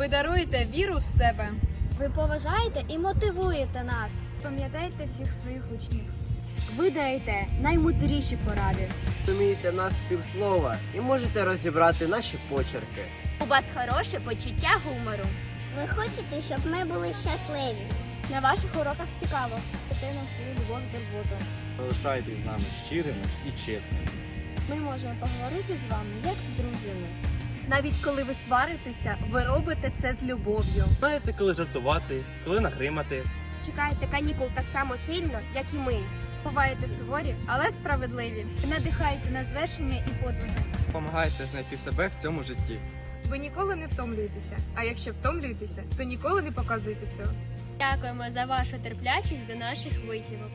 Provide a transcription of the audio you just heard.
Ви даруєте віру в себе. Ви поважаєте і мотивуєте нас. Пам'ятайте всіх своїх учнів. Ви даєте наймудріші поради. Розумієте нас півслова і можете розібрати наші почерки. У вас хороше почуття гумору. Ви хочете, щоб ми були щасливі? На ваших уроках цікаво. Дайте нам свою любов турботу. Залишайтесь з нами щирими і чесними. Ми можемо поговорити з вами як з друзями. Навіть коли ви сваритеся, ви робите це з любов'ю. Знаєте, коли жартувати, коли нагримати. Чекайте канікул так само сильно, як і ми. Буваєте суворі, але справедливі. Надихайте на звершення і подвиги. Допомагайте знайти себе в цьому житті. Ви ніколи не втомлюєтеся. А якщо втомлюєтеся, то ніколи не показуйте цього. Дякуємо за вашу терплячість до наших витівок.